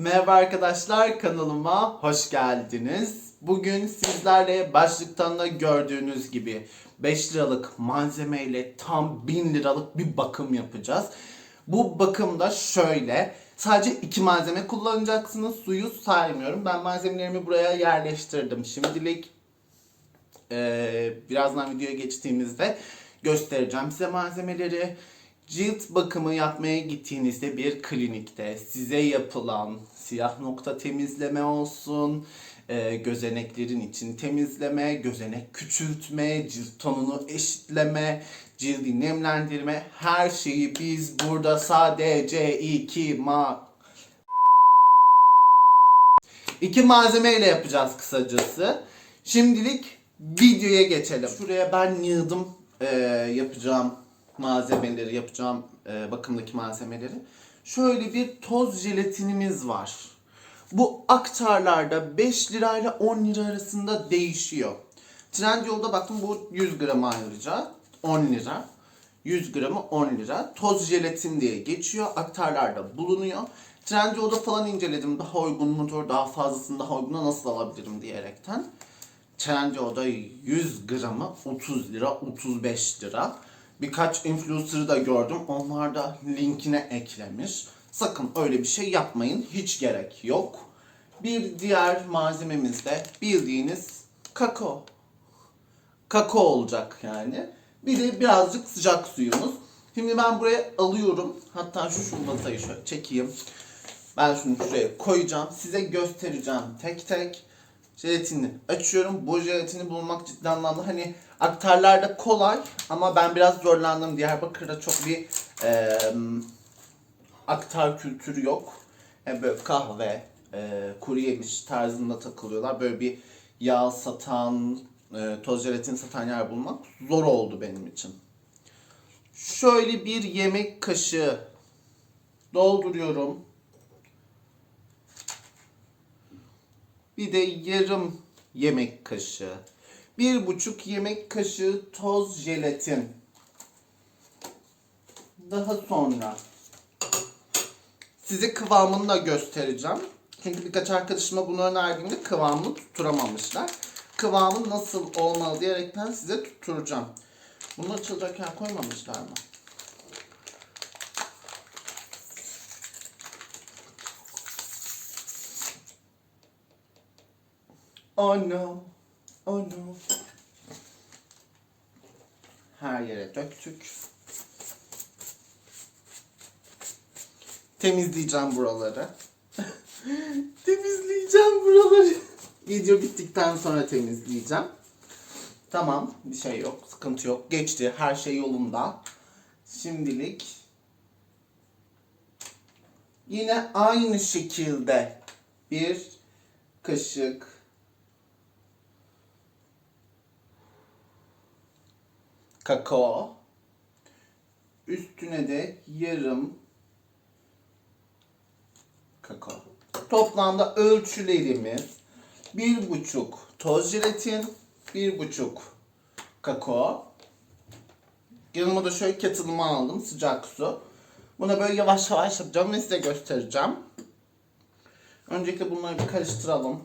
Merhaba arkadaşlar kanalıma hoş geldiniz. Bugün sizlerle başlıktan da gördüğünüz gibi 5 liralık malzemeyle tam 1000 liralık bir bakım yapacağız. Bu bakımda şöyle sadece iki malzeme kullanacaksınız. Suyu saymıyorum. Ben malzemelerimi buraya yerleştirdim. Şimdilik ee, birazdan videoya geçtiğimizde göstereceğim size malzemeleri. Cilt bakımı yapmaya gittiğinizde bir klinikte size yapılan siyah nokta temizleme olsun, e, gözeneklerin için temizleme, gözenek küçültme, cilt tonunu eşitleme, cildi nemlendirme her şeyi biz burada sadece iki ma İki malzemeyle yapacağız kısacası. Şimdilik videoya geçelim. Şuraya ben yığdım e, yapacağım malzemeleri, yapacağım e, bakımdaki malzemeleri. Şöyle bir toz jelatinimiz var. Bu aktarlarda 5 lirayla 10 lira arasında değişiyor. Trendyol'da baktım bu 100 gram ayrıca 10 lira. 100 gramı 10 lira. Toz jelatin diye geçiyor. Aktarlarda bulunuyor. Trendyol'da falan inceledim. Daha uygun mudur, daha fazlasını daha uyguna nasıl alabilirim diyerekten. Trendyol'da 100 gramı 30 lira, 35 lira. Birkaç influencer'ı da gördüm. Onlar da linkine eklemiş. Sakın öyle bir şey yapmayın. Hiç gerek yok. Bir diğer malzememiz de bildiğiniz kakao kakao olacak yani. Bir de birazcık sıcak suyumuz. Şimdi ben buraya alıyorum. Hatta şu, şu masayı şöyle çekeyim. Ben şunu şuraya koyacağım. Size göstereceğim tek tek. Jelatini açıyorum. Bu jelatini bulmak cidden anlamda. Hani aktarlarda kolay ama ben biraz zorlandım. Diyarbakır'da çok bir eee, aktar kültürü yok. Yani böyle kahve, e, kuru yemiş tarzında takılıyorlar. Böyle bir yağ satan, e, toz jelatin satan yer bulmak zor oldu benim için. Şöyle bir yemek kaşığı dolduruyorum. Bir de yarım yemek kaşığı. Bir buçuk yemek kaşığı toz jelatin. Daha sonra size kıvamını da göstereceğim. Çünkü birkaç arkadaşıma bunu önerdiğimde kıvamını tutturamamışlar. Kıvamı nasıl olmalı diyerekten size tutturacağım. Bunu açılacak yer koymamışlar mı? Oh no. Oh no. Her yere döktük. Temizleyeceğim buraları. temizleyeceğim buraları. Video bittikten sonra temizleyeceğim. Tamam, bir şey yok, sıkıntı yok. Geçti, her şey yolunda. Şimdilik yine aynı şekilde bir kaşık kakao üstüne de yarım kakao. Toplamda ölçülerimiz bir buçuk toz jelatin, bir buçuk kakao. Yanıma da şöyle kettle'ımı aldım sıcak su. Buna böyle yavaş yavaş yapacağım ve size göstereceğim. Öncelikle bunları bir karıştıralım.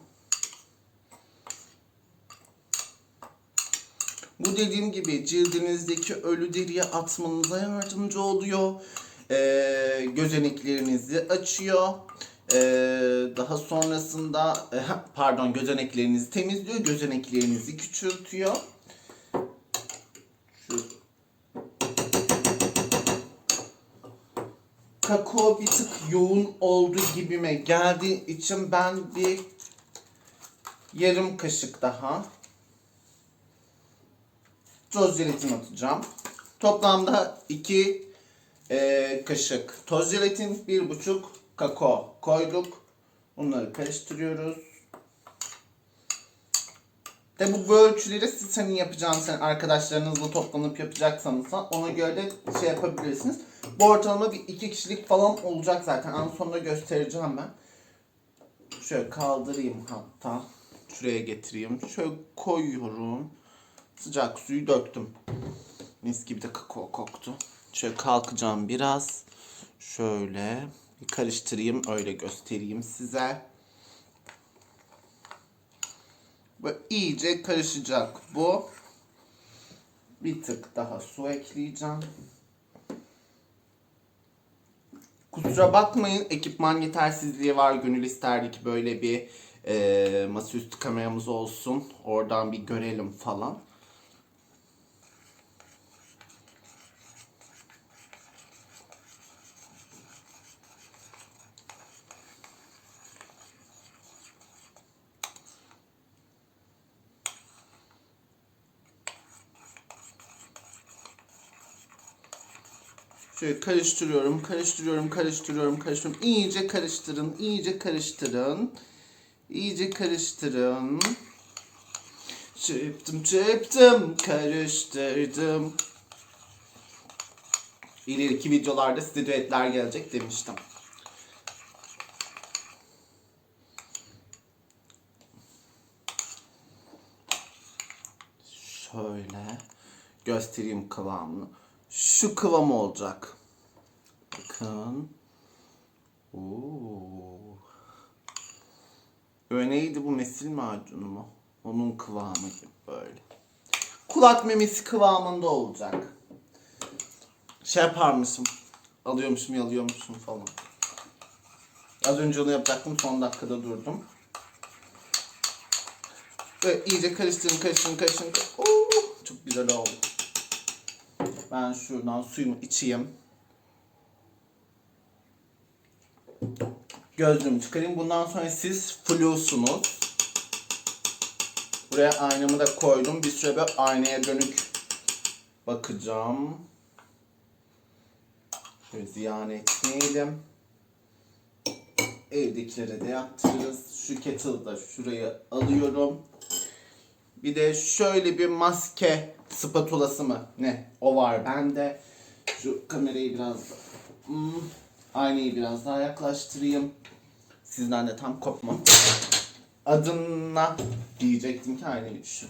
Bu dediğim gibi cildinizdeki ölü deriyi atmanıza yardımcı oluyor. Ee, gözeneklerinizi açıyor. Ee, daha sonrasında e, pardon gözeneklerinizi temizliyor. Gözeneklerinizi küçültüyor. Şu kakao bir tık yoğun oldu gibime geldiği için ben bir yarım kaşık daha toz jelatin atacağım. Toplamda 2 kaşık toz jelatin, 1,5 kakao koyduk. Bunları karıştırıyoruz. De bu ölçüleri siz hani yapacağınız sen arkadaşlarınızla toplanıp yapacaksanız ona göre de şey yapabilirsiniz. Bu ortalama bir iki kişilik falan olacak zaten. En sonunda göstereceğim ben. Şöyle kaldırayım hatta. Şuraya getireyim. Şöyle koyuyorum. Sıcak suyu döktüm. Mis gibi de kakao koktu. Şöyle kalkacağım biraz. Şöyle Bir karıştırayım öyle göstereyim size. Böyle iyice karışacak bu. Bir tık daha su ekleyeceğim. Kusura bakmayın ekipman yetersizliği var. Gönül isterdi ki böyle bir e, masaüstü kameramız olsun. Oradan bir görelim falan. Şöyle karıştırıyorum, karıştırıyorum, karıştırıyorum, karıştırıyorum. İyice karıştırın, iyice karıştırın. İyice karıştırın. Çırptım, çırptım, karıştırdım. İleriki videolarda size düetler gelecek demiştim. Şöyle göstereyim kıvamını. Şu kıvam olacak. Bakın. Oo. Böyle neydi bu mesil macunu mu? Onun kıvamı gibi böyle. Kulak memesi kıvamında olacak. Şey yaparmışım. Alıyormuşum yalıyormuşum falan. Az önce onu yapacaktım son dakikada durdum. Böyle iyice karıştırın karıştırın karıştırın. Oo, çok güzel oldu. Ben şuradan suyumu içeyim. Gözlüğümü çıkarayım. Bundan sonra siz flusunuz. Buraya aynamı da koydum. Bir süre böyle aynaya dönük bakacağım. Şöyle ziyan etmeyelim. Evdekilere de yaptırırız. Şu kettle'ı da şuraya alıyorum. Bir de şöyle bir maske spatulası mı? Ne? O var bende. Şu kamerayı biraz da... Hmm, aynayı biraz daha yaklaştırayım. Sizden de tam kopmam. Adına diyecektim ki aynayı düşün.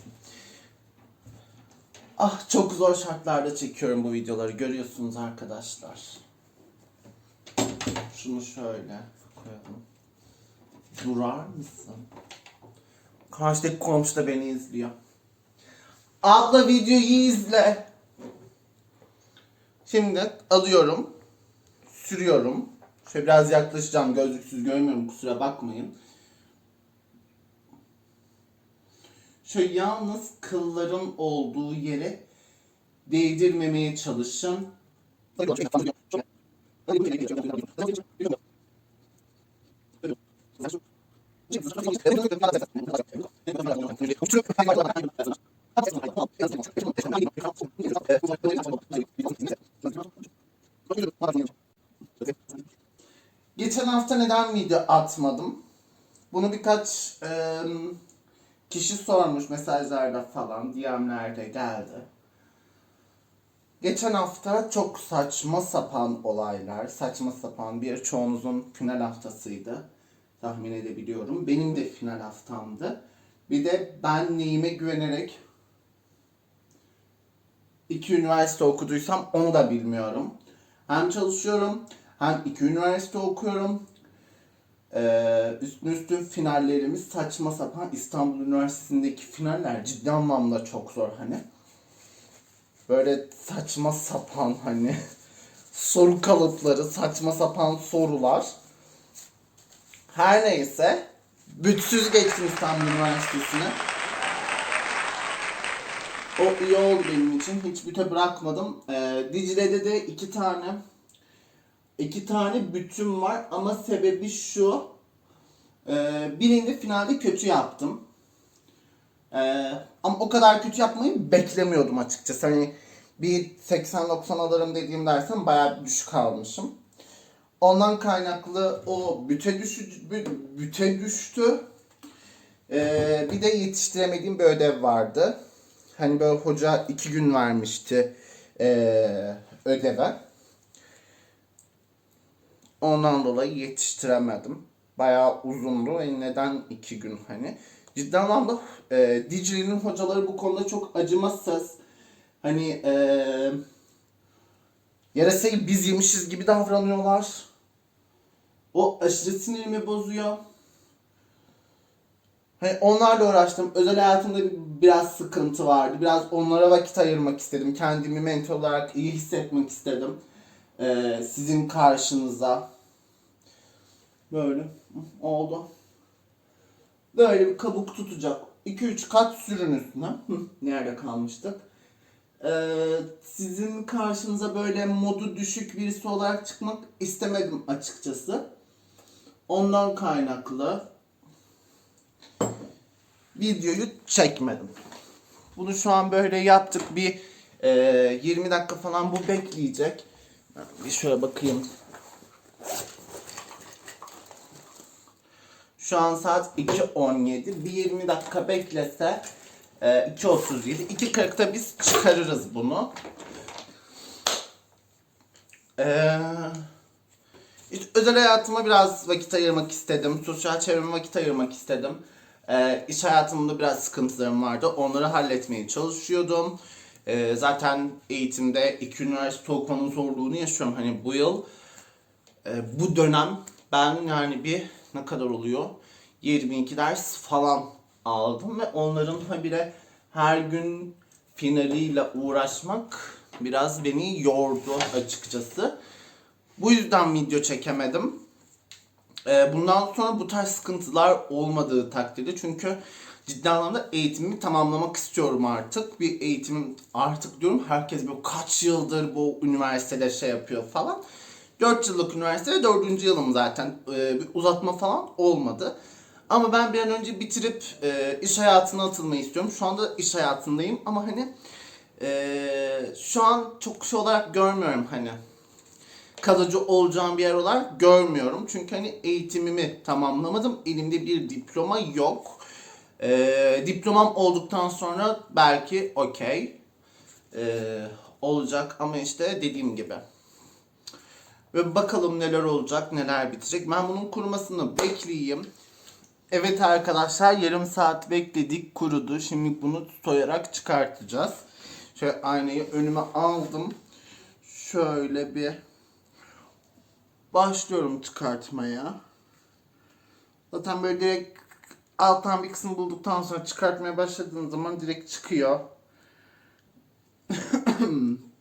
Ah çok zor şartlarda çekiyorum bu videoları. Görüyorsunuz arkadaşlar. Şunu şöyle koyalım. Durar mısın? Karşıdaki komşu da beni izliyor. Abla videoyu izle. Şimdi alıyorum. Sürüyorum. Şöyle biraz yaklaşacağım. Gözlüksüz görmüyorum kusura bakmayın. Şöyle yalnız kılların olduğu yere değdirmemeye çalışın. Geçen hafta neden video atmadım? Bunu birkaç e, kişi sormuş mesajlarda falan, DM'lerde geldi. Geçen hafta çok saçma sapan olaylar, saçma sapan bir çoğunuzun final haftasıydı. Tahmin edebiliyorum. Benim de final haftamdı. Bir de ben neyime güvenerek iki üniversite okuduysam onu da bilmiyorum. Hem çalışıyorum hem iki üniversite okuyorum. Ee, üstüne üstün finallerimiz saçma sapan İstanbul Üniversitesi'ndeki finaller ciddi anlamda çok zor hani. Böyle saçma sapan hani soru kalıpları, saçma sapan sorular. Her neyse bütsüz geçtim İstanbul Üniversitesi'ne. O iyi oldu benim için. Hiç büte bırakmadım. Ee, Dicle'de de iki tane iki tane bütün var ama sebebi şu. Ee, birini finalde kötü yaptım. Ee, ama o kadar kötü yapmayı beklemiyordum açıkçası. Hani bir 80-90 alırım dediğim dersen bayağı düşük almışım. Ondan kaynaklı o büte, düşü, bü- büte düştü. Ee, bir de yetiştiremediğim bir ödev vardı. Hani böyle hoca iki gün vermişti ee, ödeve. Ondan dolayı yetiştiremedim. Bayağı uzundu. E neden iki gün hani? Ciddi anlamda e, Dicle'nin hocaları bu konuda çok acımasız. Hani e, yarasayı biz yemişiz gibi davranıyorlar. O aşırı sinirimi bozuyor. Hani onlarla uğraştım. Özel hayatımda bir- biraz sıkıntı vardı. Biraz onlara vakit ayırmak istedim. Kendimi mental olarak iyi hissetmek istedim. Ee, sizin karşınıza. Böyle oldu. Böyle bir kabuk tutacak. 2-3 kat sürün üstüne. Nerede kalmıştık? Ee, sizin karşınıza böyle modu düşük birisi olarak çıkmak istemedim açıkçası. Ondan kaynaklı videoyu çekmedim. Bunu şu an böyle yaptık. Bir e, 20 dakika falan bu bekleyecek. Bir şöyle bakayım. Şu an saat 2.17. Bir 20 dakika beklese e, 2.37. 2.40'da biz çıkarırız bunu. İşte özel hayatıma biraz vakit ayırmak istedim. Sosyal çevreme vakit ayırmak istedim. Ee, iş hayatımda biraz sıkıntılarım vardı. Onları halletmeye çalışıyordum. Ee, zaten eğitimde iki üniversite okumanın zorluğunu yaşıyorum. Hani bu yıl, e, bu dönem ben yani bir ne kadar oluyor? 22 ders falan aldım ve onların habire her gün finaliyle uğraşmak biraz beni yordu açıkçası. Bu yüzden video çekemedim. Ee, bundan sonra bu tarz sıkıntılar olmadığı takdirde çünkü ciddi anlamda eğitimimi tamamlamak istiyorum artık. Bir eğitimim artık diyorum herkes böyle kaç yıldır bu üniversitede şey yapıyor falan. 4 yıllık üniversite ve 4. yılım zaten. Ee, bir uzatma falan olmadı. Ama ben bir an önce bitirip e, iş hayatına atılmayı istiyorum. Şu anda iş hayatındayım ama hani e, şu an çok şey olarak görmüyorum hani kalıcı olacağım bir yer olarak görmüyorum. Çünkü hani eğitimimi tamamlamadım. Elimde bir diploma yok. Ee, diplomam olduktan sonra belki okey ee, olacak ama işte dediğim gibi. Ve bakalım neler olacak, neler bitecek. Ben bunun kurumasını bekleyeyim. Evet arkadaşlar yarım saat bekledik kurudu. Şimdi bunu soyarak çıkartacağız. Şöyle aynayı önüme aldım. Şöyle bir başlıyorum çıkartmaya. Zaten böyle direkt alttan bir kısım bulduktan sonra çıkartmaya başladığın zaman direkt çıkıyor.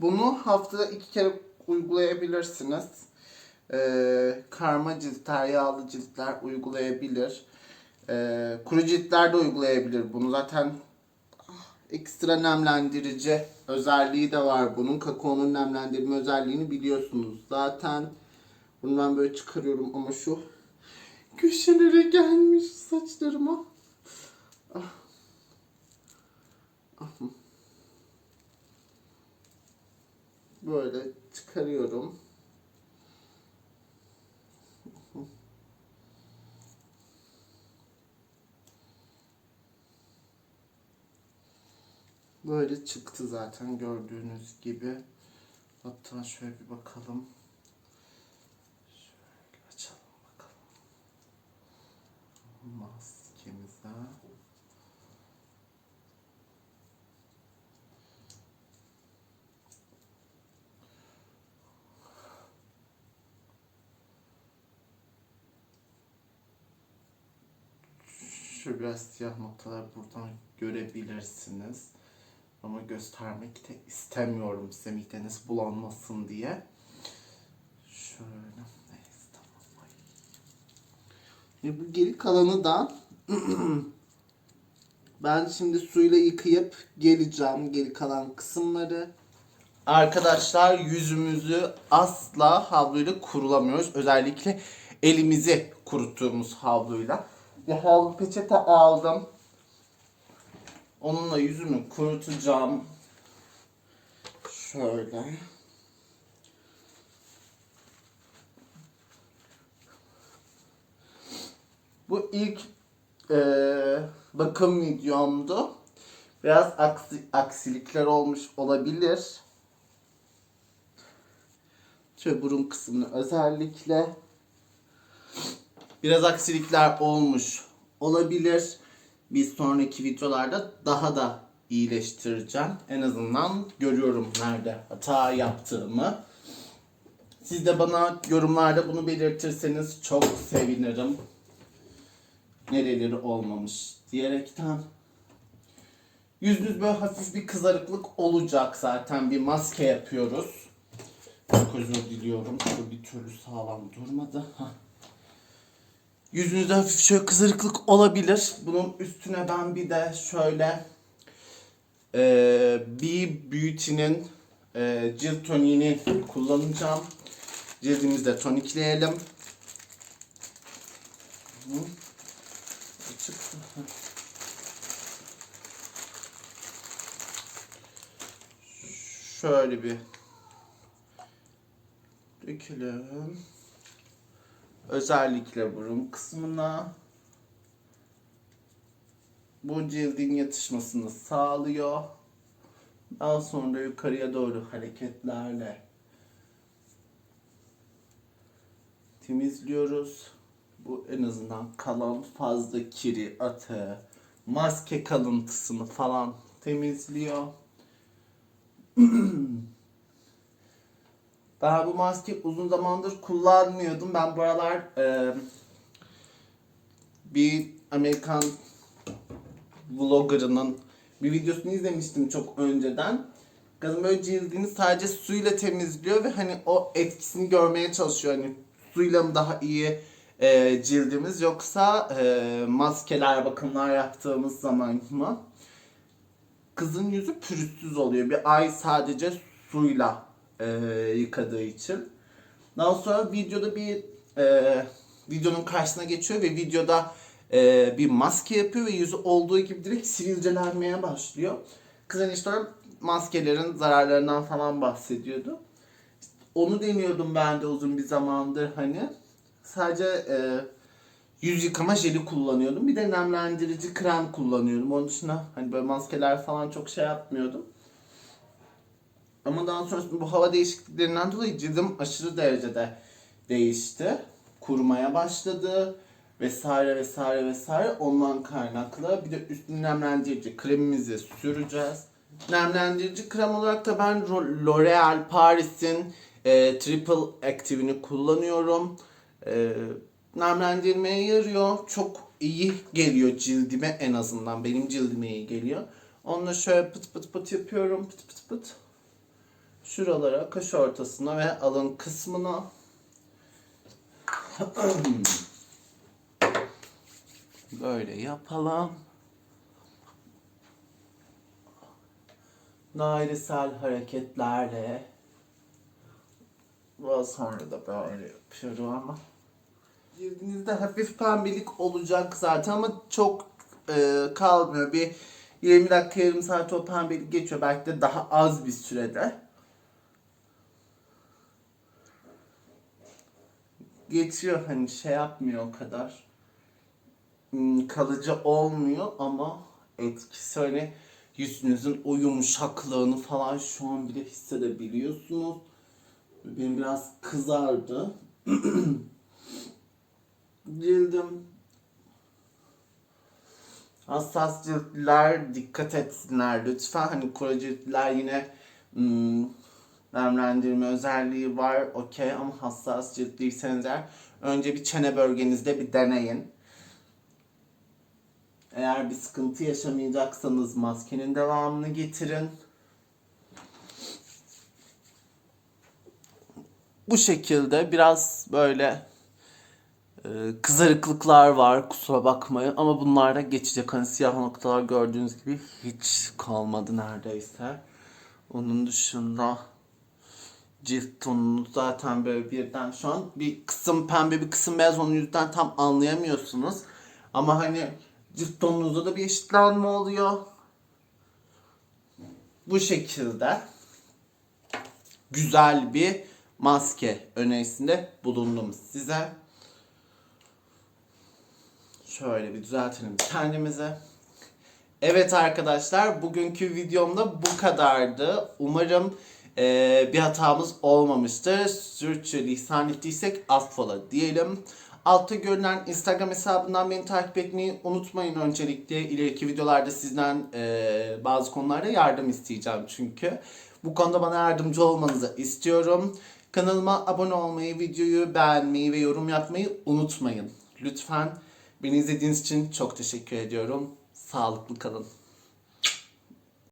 Bunu haftada iki kere uygulayabilirsiniz. Ee, karma ciltler, yağlı ciltler uygulayabilir. Ee, kuru ciltler de uygulayabilir bunu. Zaten ekstra nemlendirici özelliği de var bunun. Kakaonun nemlendirme özelliğini biliyorsunuz. Zaten bunu ben böyle çıkarıyorum ama şu köşelere gelmiş saçlarıma. Ah. Ah. Böyle çıkarıyorum. Böyle çıktı zaten gördüğünüz gibi. Hatta şöyle bir bakalım. Şöyle açalım bakalım. Maskemize. Şu biraz siyah noktalar buradan görebilirsiniz. Ama göstermek de istemiyorum size mideniz bulanmasın diye. Şöyle. Neyse tamam. Ve bu geri kalanı da ben şimdi suyla yıkayıp geleceğim geri kalan kısımları. Arkadaşlar yüzümüzü asla havluyla kurulamıyoruz. Özellikle elimizi kuruttuğumuz havluyla. Bir havlu peçete aldım. Onunla yüzümü kurutacağım. Şöyle. Bu ilk eee, bakım videomdu. Biraz aksi, aksilikler olmuş olabilir. Şöyle burun kısmını özellikle biraz aksilikler olmuş olabilir. bir sonraki videolarda daha da iyileştireceğim. En azından görüyorum nerede hata yaptığımı. Siz de bana yorumlarda bunu belirtirseniz çok sevinirim. Nereleri olmamış diyerekten. Yüzünüz böyle hafif bir kızarıklık olacak zaten. Bir maske yapıyoruz. Çok özür diliyorum. Şu bir türlü sağlam durmadı. Hah. Yüzünüzde hafif şöyle kızarıklık olabilir. Bunun üstüne ben bir de şöyle eee bir Beauty'nin eee cilt toniğini kullanacağım. Cildimizi de tonikleyelim. Açık. Şöyle bir dökelim. Özellikle burun kısmına. Bu cildin yatışmasını sağlıyor. Daha sonra yukarıya doğru hareketlerle temizliyoruz. Bu en azından kalan fazla kiri, atığı, maske kalıntısını falan temizliyor. Ben bu maske uzun zamandır kullanmıyordum. Ben bu aralar e, bir Amerikan vloggerının bir videosunu izlemiştim çok önceden. Kadın böyle cildini sadece suyla temizliyor ve hani o etkisini görmeye çalışıyor. Hani suyla mı daha iyi e, cildimiz yoksa e, maskeler, bakımlar yaptığımız zaman mı? Kızın yüzü pürüzsüz oluyor. Bir ay sadece suyla e, yıkadığı için. Daha sonra videoda bir e, videonun karşısına geçiyor ve videoda e, bir maske yapıyor ve yüzü olduğu gibi direkt sivilcelenmeye başlıyor. Kızın işte maskelerin zararlarından falan bahsediyordu. Onu deniyordum ben de uzun bir zamandır hani. Sadece e, yüz yıkama jeli kullanıyordum. Bir de nemlendirici krem kullanıyordum. Onun dışında hani böyle maskeler falan çok şey yapmıyordum. Ama daha sonrasında bu hava değişikliklerinden dolayı cildim aşırı derecede değişti. Kurumaya başladı vesaire vesaire vesaire ondan kaynaklı. Bir de üstüne nemlendirici kremimizi süreceğiz. Nemlendirici krem olarak da ben L'Oreal Paris'in e, Triple Active'ini kullanıyorum. E, nemlendirmeye yarıyor. Çok iyi geliyor cildime en azından. Benim cildime iyi geliyor. Onunla şöyle pıt pıt pıt yapıyorum. Pıt pıt pıt şuralara, kaş ortasına ve alın kısmına böyle yapalım. Dairesel hareketlerle daha sonra da böyle yapıyorum ama cildinizde hafif pembelik olacak zaten ama çok e, kalmıyor. Bir 20 dakika yarım saat o pembelik geçiyor. Belki de daha az bir sürede. Geçiyor hani şey yapmıyor o kadar Hmm, kalıcı olmuyor ama etkisi hani yüzünüzün o yumuşaklığını falan şu an bile hissedebiliyorsunuz. Benim biraz kızardı. Cildim hassas ciltliler dikkat etsinler lütfen. Hani kuru ciltliler yine hmm, nemlendirme özelliği var okey ama hassas ciltliyseniz eğer önce bir çene bölgenizde bir deneyin. Eğer bir sıkıntı yaşamayacaksanız maskenin devamını getirin. Bu şekilde biraz böyle e, kızarıklıklar var kusura bakmayın ama bunlar da geçecek. Hani siyah noktalar gördüğünüz gibi hiç kalmadı neredeyse. Onun dışında cilt tonunu zaten böyle birden şu an bir kısım pembe bir kısım beyaz onun yüzden tam anlayamıyorsunuz. Ama hani cilt tonunuzda da bir eşitlenme oluyor. Bu şekilde güzel bir maske önerisinde bulundum size. Şöyle bir düzeltelim kendimizi. Evet arkadaşlar bugünkü videomda bu kadardı. Umarım eee, bir hatamız olmamıştır. Sürçü lisan ettiysek affola diyelim. Altta görünen Instagram hesabından beni takip etmeyi unutmayın öncelikle. İleriki videolarda sizden e, bazı konularda yardım isteyeceğim çünkü. Bu konuda bana yardımcı olmanızı istiyorum. Kanalıma abone olmayı, videoyu beğenmeyi ve yorum yapmayı unutmayın. Lütfen beni izlediğiniz için çok teşekkür ediyorum. Sağlıklı kalın.